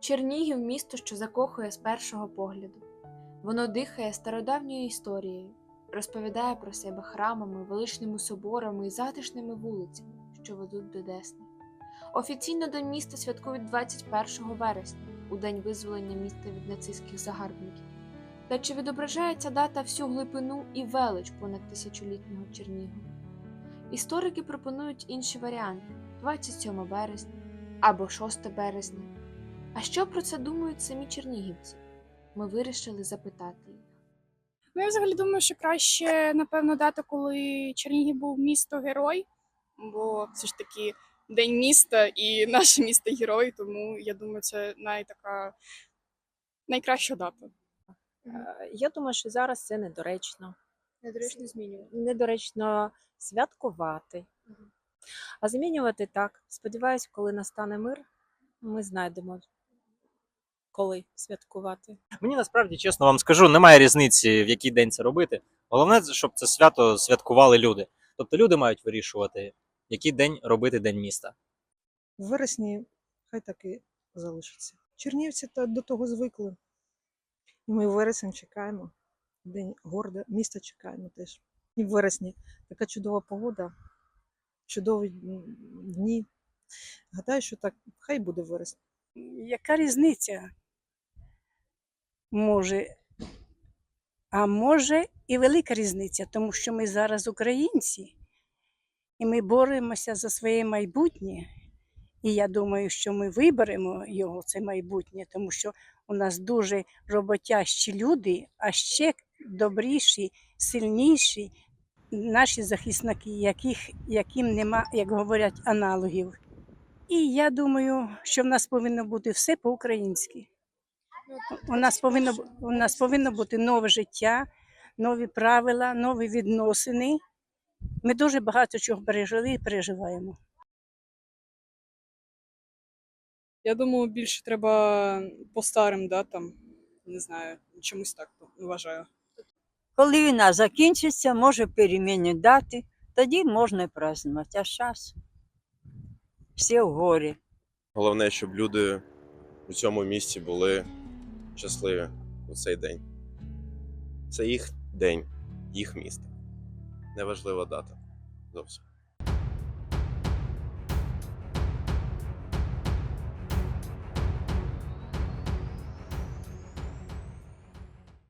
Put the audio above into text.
Чернігів місто, що закохує з першого погляду. Воно дихає стародавньою історією, розповідає про себе храмами, величними соборами і затишними вулицями, що ведуть до Десни. Офіційно День міста святкують 21 вересня, у день визволення міста від нацистських загарбників. Та чи відображає ця дата всю глибину і велич понад тисячолітнього Чернігова? Історики пропонують інші варіанти 27 березня або 6 березня. А що про це думають самі чернігівці? Ми вирішили запитати їх. Ну, я взагалі думаю, що краще, напевно, дата, коли Чернігів був місто герой, бо все ж таки день міста і наше місто герой, тому я думаю, це найтака найкраща дата. Е, Я думаю, що зараз це недоречно. Недоречно змінювати. Недоречно святкувати. Мгм. А змінювати так. Сподіваюсь, коли настане мир, ми знайдемо, коли святкувати. Мені насправді чесно вам скажу, немає різниці, в який день це робити. Головне, щоб це свято святкували люди. Тобто люди мають вирішувати, який день робити день міста. В вересні хай так і залишиться. Чернівці та до того звикли. І ми в вересень чекаємо. День города, міста чекаємо теж. І в вересні така чудова погода, чудові дні. Гадаю, що так хай буде вересень. Яка різниця? Може, а може і велика різниця, тому що ми зараз українці, і ми боремося за своє майбутнє. І я думаю, що ми виберемо його, це майбутнє, тому що у нас дуже роботящі люди, а ще добріші, сильніші наші захисники, яких, яким нема, як говорять, аналогів. І я думаю, що в нас повинно бути все по-українськи. У нас повинно, у нас повинно бути нове життя, нові правила, нові відносини. Ми дуже багато чого пережили і переживаємо. Я думаю, більше треба по старим датам. Не знаю, чомусь так вважаю. Коли війна закінчиться, може перемінять дати, тоді можна і празднувати. А зараз всі в горі. Головне, щоб люди у цьому місці були щасливі у цей день. Це їх день, їх місто. Неважлива дата зовсім.